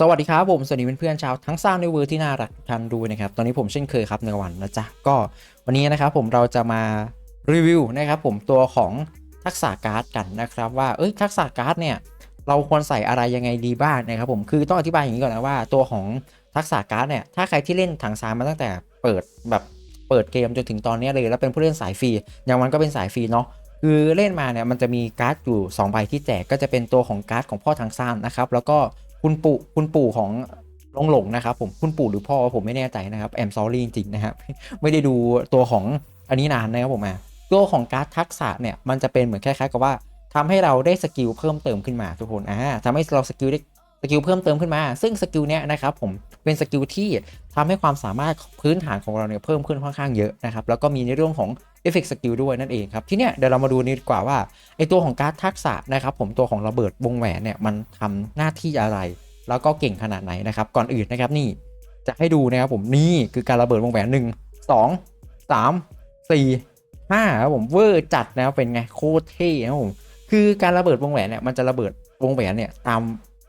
สวัสดีครับผมสวัสดีเพื่อนๆชาวทั้งสร้างในเวอร์ที่น่ารักทุกท่านดูนะครับตอนนี้ผมเช่นเคยครับในวันนะจ๊ะก็วันนี้นะครับผมเราจะมารีวิวนะครับผมตัวของทักษะการ์ดกันนะครับว่าเอ้ยทักษะการ์ดเนี่ยเราควรใส่อะไรยังไงดีบ้างนะครับผมคือต้องอธิบายอย่างนี้ก่อนนะว่าตัวของทักษะการ์ดเนี่ยถ้าใครที่เล่นถังซานมาตั้งแต่เปิดแบบเปิดเกมจนถึงตอนนี้เลย แล้วเป็นผู้เล่นสายฟรีอย่างมันก็เป็นสายฟรีเนาะคือเล่นมาเนี่ยมันจะมีการ์ดอยู่2ใบที่แจกก็จะเป็นตัวของการ์ดของพ่อทางซ่านนะครับแล้วก็ คุณปู่คุณปู่ของลงหลงนะครับผมคุณปู่หรือพ่อผมไม่แน่ใจนะครับแอมซอรี่จริงๆนะครับไม่ได้ดูตัวของอันนี้นานนะครับผมอะตัวของการ์ดทักษะเนี่ยมันจะเป็นเหมือนคล้ายๆกับว่าทำให้เราได้สกิลเพิ่มเติมขึ้นมาทุกคนอ่าทำให้เราสกิลได้ สกิลเพิ่มเติมขึ้นมา ซึ่งสกิลเนี้ยนะครับผมเป็นสกิลที่ทำให้ความสามารถพื้นฐานของเราเนี่ยเพิ่มขึ้นค่อนข้างเยอะนะครับแล้วก็มีในเรื่องของเอฟเฟกต์สกิลด้วยนั่นเองครับทีเนี้ยเดี๋ยวเรามาดูนี่ดีกว่าว่าไอตัวของการทักษะนะครับผมตัวของระเบิดวงแหวนเนี่ยมันทำหน้าที่อะไร แล้วก็เก่งขนาดไหนนะครับก่อนอื่นนะครับนี่จะให้ดูนะครับผมนี่คือการระเบิดวงแหวน1 2 3 4 5ครับผมเวอร์จัดนะครับเป็นไงโคตรเท่นะครับผมคือการระเบิดวงแหวนเนี่ยมันจะระเบิดวงแหวนเนี่ยตาม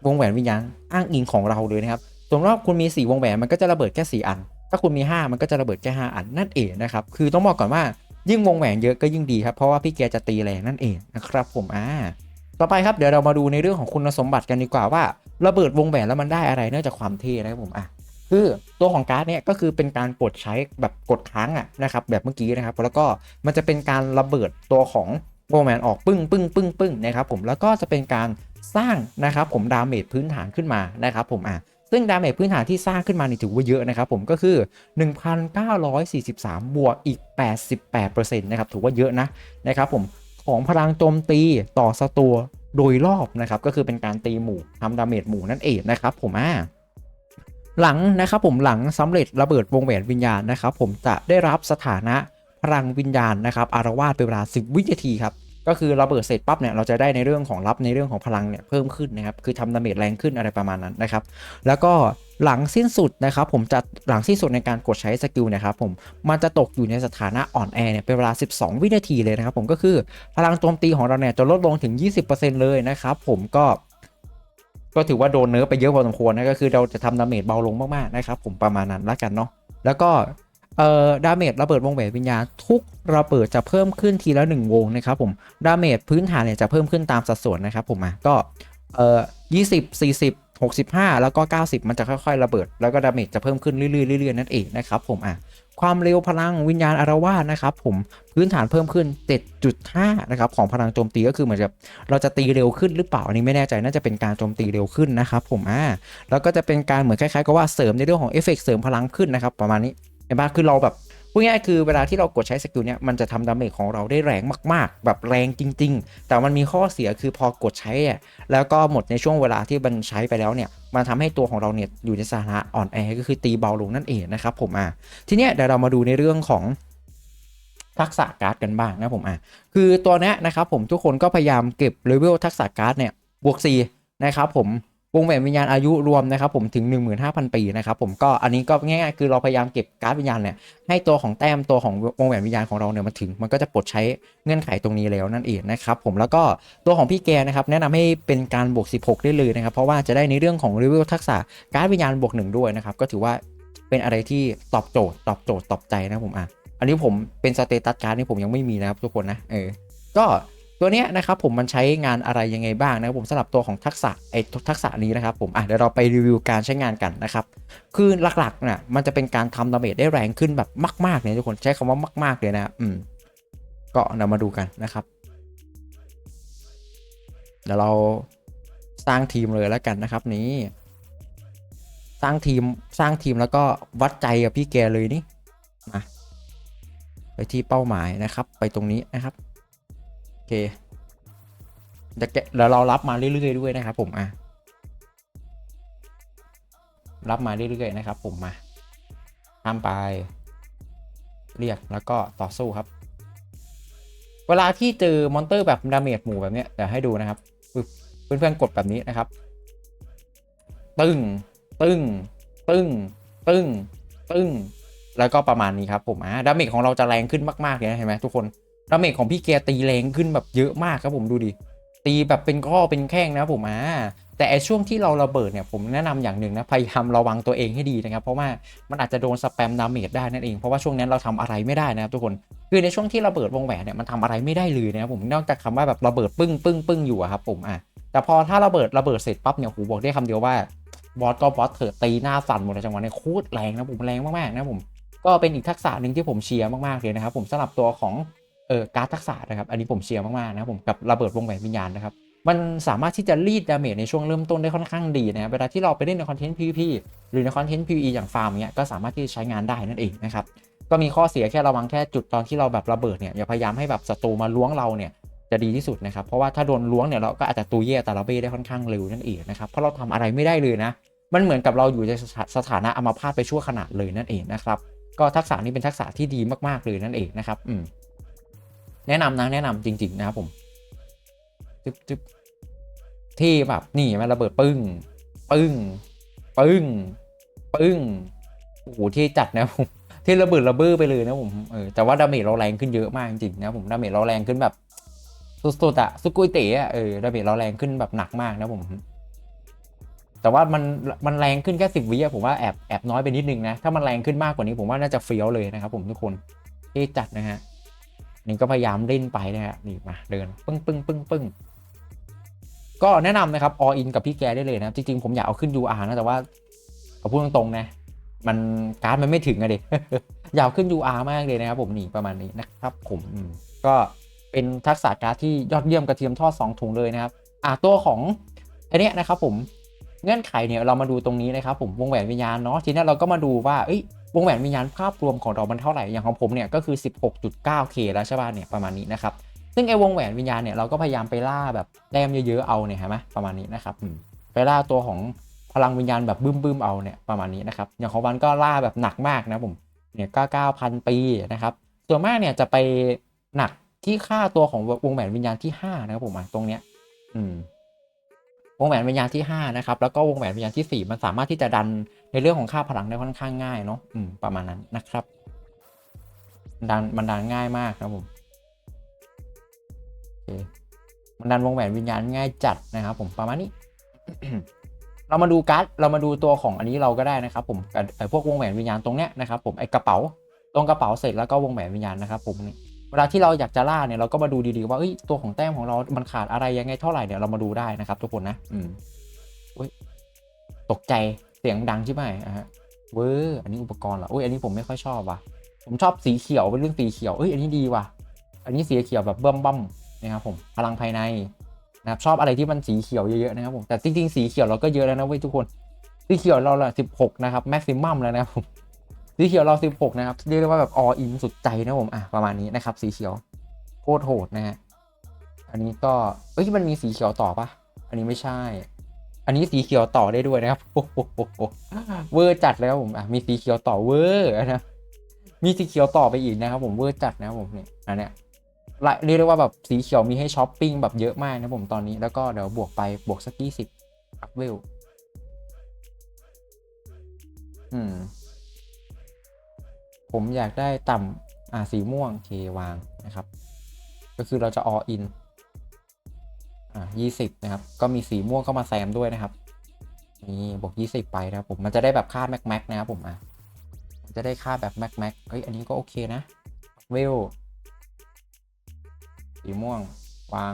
วงแหวนวิญญาณอ้างอิงของเราเลยนะครับสมมติว่าคุณมี 4 วงแหวนมันก็จะระเบิดแค่ 4 อัน ถ้าคุณมี 5 มันก็จะระเบิดแค่ 5 อันนั่นเองนะครับ คือต้องบอกก่อนว่ายิ่งวงแหวนเยอะก็ยิ่งดีครับ เพราะว่าพี่แกจะตีแรงนั่นเองนะครับผมอ่าต่อไปครับเดี๋ยวเรามาดูในเรื่องของคุณสมบัติกันดีกว่าว่า ระเบิดวงแหวนแล้วมันได้อะไรนองจากความเท่นะครับผมอะคือตัวของการ์ดเนี่ยก็คือเป็นการกดใช้แบบกดค้างอะนะครับแบบเมื่อกี้นะครับแล้วก็มันจะเป็นการระเบิดตัวของ วงแหวนออกปึ้งปึ้งปึ้งปึ้งนะครับผมแล้วก็จะเป็นการสร้างนะครับผมดาเมจพื้นฐานขึ้นมานะครับผมอะซึ่งดาเมจพื้นฐานที่สร้างขึ้นมานี่ถือว่าเยอะนะครับผมก็คือ 1,943 บวกอีก 88%นะครับถือว่าเยอะนะนะครับผมของพลังโจมตีต่อศัตรูโดยรอบนะครับก็คือเป็นการตีหมู่ทำดาเมจหมู่นั่นเองนะครับผมอ่าหลังนะครับผมหลังสำเร็จระเบิดวงแหวนวิญญาณนะครับผมจะได้รับสถานะพลังวิญญาณนะครับอารวาสเป็นเวลา 10 วินาทีครับ ก็คือระเบิดเสร็จปั๊บเนี่ยเราจะได้ในเรื่องของรับในเรื่องของพลังเนี่ยเพิ่มขึ้นนะครับคือทำดาเมจแรงขึ้นอะไรประมาณนั้นนะครับแล้วก็หลังสิ้นสุดนะครับผมจะหลังสิ้นสุดในการกดใช้สกิลนะครับผมมันจะตกอยู่ในสถานะอ่อนแอเนี่ยเป็นเวลา 12 วินาทีเลยนะครับผมก็คือพลังโจมตีของเราเนี่ยจะลดลงถึง 20%เลยนะครับผมก็ก็ถือว่าโดนเนื้อไปเยอะพอสมควรนะก็คือเราจะทำดาเมจเบาลงมากๆนะครับผมประมาณนั้นละกันเนาะแล้วก็ เอ่อดาเมจระเบิดวงแหวนวิญญาณทุกระเบิดจะเพิ่มขึ้นทีละ 1 วงนะครับผมดาเมจพื้นฐานเนี่ยจะเพิ่มขึ้นตามสัดส่วนนะครับผมอะก็เอ่อ20 40 65แล้วก็90มันจะค่อยๆ ระเบิด แล้วก็ดาเมจจะเพิ่มขึ้นเรื่อยๆเรื่อยๆนั่นเองนะครับผมอะความเร็วพลังวิญญาณอารวาสนะครับผมพื้นฐานเพิ่มขึ้น 7.5 นะครับของพลังโจมตีก็คือเหมือนจะเราจะตีเร็วขึ้นหรือเปล่าอันนี้ไม่แน่ใจน่าจะเป็นการโจมตีเร็วขึ้นนะครับผมอ่าแล้วก็จะเป็นการเหมือนคล้ายๆกับว่าเสริมในเรื่องของเอฟเฟกเสริมพลังขึ้นนะครับประมาณนี้ เห็นปะคือเราแบบพูดง่ายๆคือเวลาที่เรากดใช้สกิลเนี้ยมันจะทำดาเมจของเราได้แรงมาก ๆ แบบแรงจริง ๆ แต่มันมีข้อเสียคือพอกดใช้อะแล้วก็หมดในช่วงเวลาที่มันใช้ไปแล้วเนี่ยมันทำให้ตัวของเราเนี่ยอยู่ในสถานะอ่อนแอก็คือตีเบาลงนั่นเองนะครับผมอะทีเนี้ยเดี๋ยวเรามาดูในเรื่องของทักษะการ์ดกันบ้างนะผมอะคือตัวเนี้ยนะครับผมทุกคนก็พยายามเก็บเลเวลทักษะการ์ดเนี่ยบวก4นะครับผม วงแหวนวิญญาณอายุรวมนะครับผมถึง 15,000 ปีนะครับผมก็อันนี้ก็ง่ายๆคือเราพยายามเก็บการ์ดวิญญาณเนี่ยให้ตัวของแต้มตัวของวงแหวนวิญญาณของเราเนี่ยมันถึง มันก็จะปลดใช้เงื่อนไขตรงนี้แล้วนั่นเองนะครับผมแล้วก็ตัวของพี่แกนะครับแนะนำให้เป็นการบวก 16 ได้เลยนะครับเพราะว่าจะได้ในเรื่องของรีวิวทักษะการ์ดวิญญาณบวกหนึ่งด้วยนะครับก็ถือว่าเป็นอะไรที่ตอบโจทย์ตอบโจทย์ตอบใจนะผมอะอันนี้ผมเป็นสเตตัสการ์ดนี่ผมยังไม่มีนะครับทุกคนนะเออก็ ตัวเนี้ยนะครับผมมันใช้งานอะไรยังไงบ้างนะครับผมสำหรับตัวของทักษะไอ้ทักษะนี้นะครับผมอะเดี๋ยวเราไปรีวิวการใช้งานกันนะครับคือหลักๆน่ะมันจะเป็นการทำดาเมจได้แรงขึ้นแบบมากๆเลยทุกคนใช้คำว่ามาก ๆเลยนะอืมก็เดี๋ยวมาดูกันนะครับเดี๋ยวเราสร้างทีมเลยแล้วกันนะครับนี้ สร้างทีมสร้างทีมแล้วก็วัดใจกับพี่แกเลยนี่มาไปที่เป้าหมายนะครับ ไปตรงนี้นะครับ เคเดี๋ยวแกเดี๋ยวเรารับมาเรื่อยๆด้วยนะครับ ผมอะรับมาเรื่อยๆนะครับ ผมมาข้ามไป เรียกแล้วก็ต่อสู้ครับ เวลาที่เจอมอนเตอร์แบบดาเมจหมู่แบบเนี้ยเดี๋ยวให้ดูนะครับปึ๊บเพื่อนๆกดแบบนี้นะครับ ตึ้งตึ้งตึ้งตึ้งตึ้งแล้วก็ประมาณนี้ครับผมอะดาเมจของเราจะแรงขึ้นมากๆเลยนะเห็นไหมทุกคน ดาเมจของพี่แกตีแรงขึ้นแบบเยอะมากครับผมดูดิ ตีแบบเป็นข้อเป็นแข้งนะผมอ่าแต่ไอช่วงที่เราระเบิดเนี่ยผมแนะนำอย่างหนึ่งนะพยายามระวังตัวเองให้ดีนะครับ เพราะว่ามันอาจจะโดนสแปมดาเมจได้นั่นเองเพราะว่าช่วงนั้นเราทำอะไรไม่ได้นะครับทุกคนคือในช่วงที่ระเบิดวงแหวนเนี่ยมันทำอะไรไม่ได้เลยนะครับผมนอกจากคำว่าแบบระเบิดปึ้งปึ้งปึ้งอยู่อะครับผมอะแต่พอถ้าระเบิดระเบิดเสร็จปั๊บเนี่ยหูบอกได้คำเดียวว่าบอสก็บอสเถิดตีหน้าสั่นหมดเลยจังหวะนี้โคตรแรงนะผมแรงมากๆนะผมก็เป็นอีกทักษะหนึ่งที่ผมเชียร์มากๆเลยนะครับผมสำหรับตัวของ เออการ์ดทักษะนะครับ อันนี้ผมเชียร์มากๆนะผมกับระเบิดวงแหวนวิญญาณนะครับ มันสามารถที่จะรีดดาเมจในช่วงเริ่มต้นได้ค่อนข้างดีนะครับเวลาที่เราไปเล่นในคอนเทนต์ PVP หรือในคอนเทนต์ PVE อย่างฟาร์มเนี้ยก็สามารถที่จะใช้งานได้นั่นเองนะครับก็มีข้อเสียแค่ระวังแค่จุดตอนที่เราแบบระเบิดเนี่ยอย่าพยายามให้แบบศัตรูมาล้วงเราเนี่ยจะดีที่สุดนะครับ เพราะว่าถ้าโดนล้วงเนี่ยเราก็อาจจะตูเย่ตาลาเบ้ได้ค่อนข้างเร็วนั่นเองนะครับเพราะเราทำอะไรไม่ได้เลยนะ มันเหมือนกับเราอยู่ในสถานะอัมาพาตไปชั่วขณะเลยนั่นเองนะครับก็ทักษะนี้เป็นทักษะที่ดีมากๆเลยนั่นเองนะครับอืม แนะนำนะแนะนำจริง ๆ นะครับผมจึ๊บจึ๊บที่แบบนี่มันระเบิดปึ้ง ปึ้ง ปึ้ง ปึ้งโอ้โหที่จัดนะผมที่ระเบิดระเบ้อไปเลยนะผมเออแต่ว่าดาเมจเราแรงขึ้นเยอะมากจริงๆนะผมดาเมจเราแรงขึ้นแบบสุดๆอะสุกุยเตะเออดาเมจเราแรงขึ้นแบบหนักมากนะผม แต่ว่ามันมันแรงขึ้นแค่สิบวิอะผมว่าแอบแอบน้อยไปนิดนึงนะถ้ามันแรงขึ้นมากกว่านี้ผมว่าน่าจะเฟี้ยวเลยนะครับผมทุกคนที่จัดนะฮะ นี่ก็พยายามเล่นไปนะฮะนี่มาเดินปึ้งปึ้งปึ้งปึ้งก็แนะนำนะครับออินกับพี่แกได้เลยนะจริงๆผมอยากเอาขึ้น UR นะแต่ว่าเอาพูดตรงๆนะมันการ์ดมันไม่ถึงอะเด็กอยากขึ้น UR มากเลยนะครับผมนี่ประมาณนี้นะครับผมก็เป็นทักษะการ์ดที่ยอดเยี่ยมกระเทียมทอด 2 ถุงเลยนะครับอ่าตัวของอันเนี้ยนะครับผมเงื่อนไขเนี่ยเรามาดูตรงนี้นะครับผมวงแหวนวิญญาณเนาะทีนี้เราก็มาดูว่าเอ้ย วงแหวนวิญญาณภาพรวมของเรามันเท่าไหร่ อย่างของผมเนี่ยก็คือ 16.9k แล้วใช่ป่ะเนี่ยประมาณนี้นะครับ ซึ่งไอ้วงแหวนวิญญาณเนี่ยเราก็พยายามไปล่าแบบแต้มเยอะๆเอาเนี่ยเห็นไหมประมาณนี้นะครับอืมไปล่าตัวของพลังวิญญาณแบบบึ้มๆเอาเนี่ยประมาณนี้นะครับอย่างของวันก็ล่าแบบหนักมากนะผมเนี่ยก็9,000ปีนะครับส่วนมากเนี่ยจะไปหนักที่ค่าตัวของวงแหวนวิญญาณที่5นะครับผมอะตรงเนี้ยอืมวงแหวนวิญญาณที่5นะครับแล้วก็วงแหวนวิญญาณที่ 4 มันสามารถที่จะดัน ในเรื่องของค่าพลังได้ค่อนข้างง่ายเนาะอืมประมาณนั้นนะครับมันดันมันดันง่ายมากนะผมโอเคมันดันวงแหวนวิญญาณง่ายจัดนะครับ ผมประมาณนี้ เรามาดูการ์ดเรามาดูตัวของอันนี้เราก็ได้นะครับ ผมไอ้พวกวงแหวนวิญญาณตรงเนี้ยนะครับ ผมไอ้กระเป๋าตรงกระเป๋าเสร็จแล้วก็วงแหวนวิญญาณนะครับ ผมเวลาที่เราอยากจะล่าเนี่ยเราก็มาดูดีๆว่าเอ้ยตัวของแต้มของเรา มันขาดอะไรยังไงเท่าไหร่เนี่ยเรามาดูได้นะครับ ทุกคนนะ อืมอุ้ยตกใจ สียงดังใช่ไหมอะเวอร์อันนี้อุปกรณ์เหรออุ้ยอันนี้ผมไม่ค่อยชอบว่ะ ผมชอบสีเขียวเป็นเรื่องสีเขียวเอ้ยอันนี้ดีว่ะ อันนี้สีเขียวแบบเบิ่มบั่มนะครับผมพลังภายในนะครับชอบอะไรที่มันสีเขียวเยอะๆนะครับผมแต่จริงๆสีเขียวเราก็เยอะแล้วนะเว้ยทุกคนสีเขียวเราละสิบหกนะครับแม็กซิมัมแล้วนะครับผมสีเขียวเราสิบหกนะครับเรียกได้ว่าแบบออินสุดใจนะผมอะประมาณนี้นะครับ สีเขียวโคตรโหดนะฮะอันนี้ก็เอ้ยมันมีสีเขียวต่อปะอันนี้ไม่ใช่ อันนี้สีเขียวต่อได้ด้วยนะครับโอ้โหเวอร์จัดแล้วผมอะมีสีเขียวต่อเวอร์นะมีสีเขียวต่อไปอีกนะครับผมเวอร์จัดนะครับผมเนี่ยอันเนี้ยเรียกได้ว่าแบบสีเขียวมีให้ช้อปปิ้งแบบเยอะมากนะผมตอนนี้แล้วก็เดี๋ยวบวกไปบวกสักยี่สิบอัพเวลอืม ผมอยากได้ต่ำอ่าสีม่วงเควางนะครับ ก็คือเราจะ all in อ่ายี่สิบนะครับ ก็มีสีม่วงเข้ามาแซมด้วยนะครับ นี่บวกยี่สิบไปนะครับผมมันจะได้แบบค่าแม็กแม็กนะครับผมอะมันจะได้ค่าแบบแม็กแม็กเอ้ยอันนี้ก็โอเคนะเวสีม่วง วาง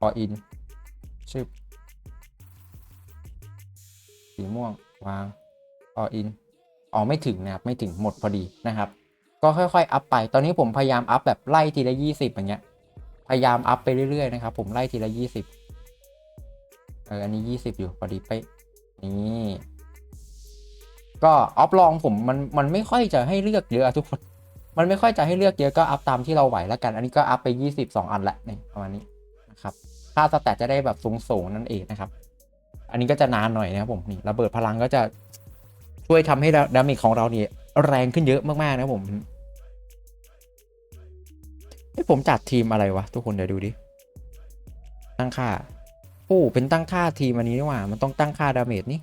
ออินชึบสีม่วง วางออินอ๋อไม่ถึงนะครับ ไม่ถึงหมดพอดีนะครับ ก็ค่อยๆ อัพไป ตอนนี้ผมพยายามอัพแบบไล่ทีละยี่สิบอย่างเงี้ย พยายามอัพไปเรื่อยๆนะครับ ผมไล่ทีละยี่สิบเอออันนี้ยี่สิบอยู่พอดีไปะนี่ก็ออฟลองผมมันมันไม่ค่อยจะให้เลือกเยอะทุกคน มันไม่ค่อยจะให้เลือกเยอะก็อัพตามที่เราไหวแล้วกัน อันนี้ก็อัพไป22อันละนี่ประมาณนี้นะครับค่าสแตทจะได้แบบสูงๆนั่นเองนะครับ อันนี้ก็จะนานหน่อยนะครับผมนี่ระเบิดพลังก็จะช่วยทำให้ดาเมจของเราเนี่ยแรงขึ้นเยอะมากๆนะผม ไอ้ผมจัดทีมอะไรวะ ทุกคนเดี๋ยวดูดิ ตั้งค่า โอ้ เป็นตั้งค่าทีมอันนี้นี่หว่า มันต้องตั้งค่าดาเมจนี่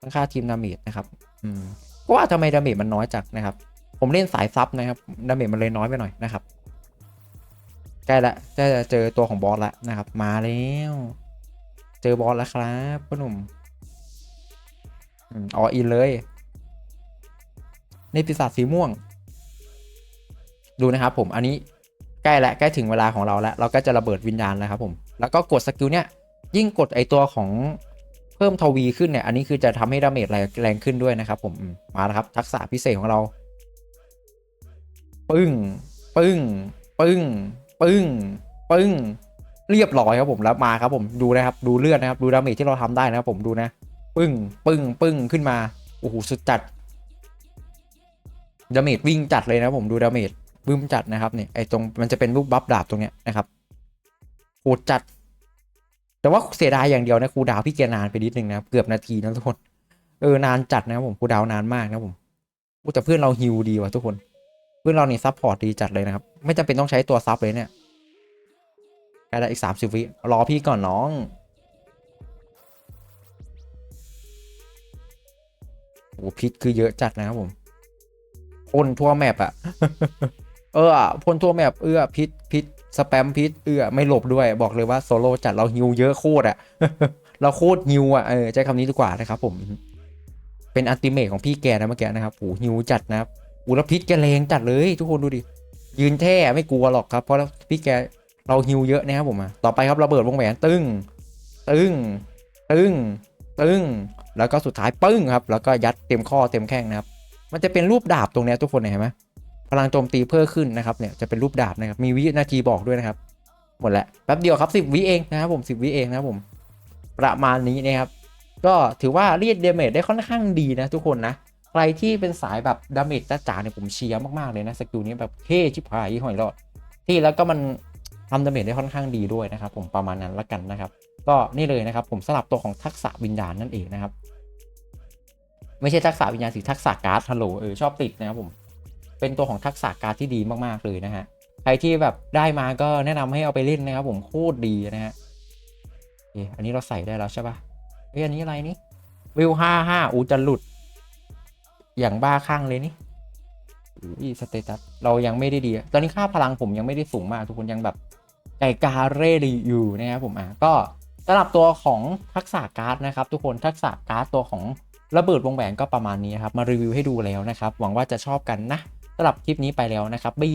ตั้งค่าทีมดาเมจนะครับ อืมก็ว่าทำไมดาเมจมันน้อยจังนะครับ ผมเล่นสายซับนะครับ ดาเมจมันเลยน้อยไปหน่อยนะครับ ใกล้ละจะเจอตัวของบอสละนะครับ มาแล้ว เจอบอสแล้วครับพ่อหนุ่มอืมอออินเลย ในปีศาจสีม่วง ดูนะครับผม อันนี้ ใกล้และใกล้ถึงเวลาของเราแล้วเราก็จะระเบิดวิญญาณแล้วครับผมแล้วก็กดสกิลเนี่ยยิ่งกดไอตัวของเพิ่มทวีขึ้นเนี่ยอันนี้คือจะทำให้ดาเมจแรงแรงขึ้นด้วยนะครับ ผมมาแล้วครับ ทักษะพิเศษของเรา ปึ้ง ปึ้ง ปึ้ง ปึ้ง ปึ้ง เรียบร้อยครับผมแล้วมาครับผมดูนะครับ ดูเลือดนะครับ ดูดาเมจที่เราทำได้นะครับผมดูนะ ปึ้ง ปึ้ง ปึ้งขึ้นมาโอ้โหสุดจัดดาเมจวิ่งจัดเลยนะผมดูดาเมจ บึ้มจัดนะครับเนี่ยไอตรงมันจะเป็นรูปบัฟดาบตรงเนี้ยนะครับโหดจัด แต่ว่าเสียดายอย่างเดียวนะครูดาวพี่แกนานไปนิดนึงนะเกือบนาทีนะทุกคนเออนานจัดนะครับผมครูดาวนานมากนะผมแต่เพื่อนเราฮิวดีว่ะทุกคน เพื่อนเราเนี่ยซับพอร์ตดีจัดเลยนะครับ ไม่จำเป็นต้องใช้ตัวซับเลยเนี่ยใกล้ได้อีกสามสิบวิรอพี่ก่อนน้องโอ้พิษคือเยอะจัดนะครับผมพ่นทั่วแมปอะ เออพ่นทั่วแมปเอื้อพิษพิษสแปมพิษเอื้อไม่หลบด้วยบอกเลยว่าโซโล่จัดเราฮิวเยอะโคตรอะเราโคตรฮิวอะเออใช้คำนี้ดีกว่านะครับผม เป็นอัลติเมทของพี่แกนะเมื่อกี้นะครับโอ้ฮิวจัดนะครับอูแล้วพิษแกแรงจัดเลยทุกคนดูดิยืนแท่ไม่กลัวหรอกครับ เพราะพี่แกเราฮิวเยอะนะครับผมต่อไปครับระเบิดวงแหวนตึ้งตึ้งตึ้งตึ้งแล้วก็สุดท้ายปึ้งครับ แล้วก็ยัดเต็มข้อเต็มแข้งนะครับ มันจะเป็นรูปดาบตรงเนี้ยทุกคนเห็นไหม ลังโจมตีเพิ่มขึ้นนะครับเนี่ยจะเป็นรูปดาบนะครับมีวินาทีบอกด้วยนะครับ หมดแล้วแป๊บเดียวครับสิบวิเองนะครับผมสิบวิเองนะครับผมประมาณนี้นะครับ ก็ถือว่าเรียดเดเมจได้ค่อนข้างดีนะทุกคนนะใครที่เป็นสายแบบดาเมจจ๋าเนี่ยผมเชียร์มากๆเลยนะสกิลนี้แบบเท่ชิบหายหอยรอด ที่แล้วก็มันทำดาเมจได้ค่อนข้างดีด้วยนะครับ ผมประมาณนั้นละกันนะครับ ก็นี่เลยนะครับ ผมสลับตัวของทักษะวิญญาณนั่นเองนะครับ ไม่ใช่ทักษะวิญญาณสิทักษะการ์ดฮัลโหลเออชอบติดนะครับผม เป็นตัวของทักษะการ์ดที่ดีมากๆเลยนะฮะใครที่แบบได้มาก็แนะนำให้เอาไปเล่นนะครับผมโคตรดีนะฮะเอออันนี้เราใส่ได้แล้วใช่ปะเฮ้ยอันนี้อะไรนี่วิวห้าห้าอูจะหลุด อย่างบ้าคลั่งเลยนี่อีสเตตัสเรายังไม่ได้ดี ตอนนี้ค่าพลังผมยังไม่ได้สูงมากทุกคนยังแบบไก่กาเร่อยู่นะครับผมอะก็สำหรับตัวของทักษะการ์ดนะครับ ทุกคนทักษะการ์ดตัวของระเบิดวงแหวนก็ประมาณนี้ครับ มารีวิวให้ดูแล้วนะครับ หวังว่าจะชอบกันนะ สำหรับคลิปนี้ไปแล้วนะครับบี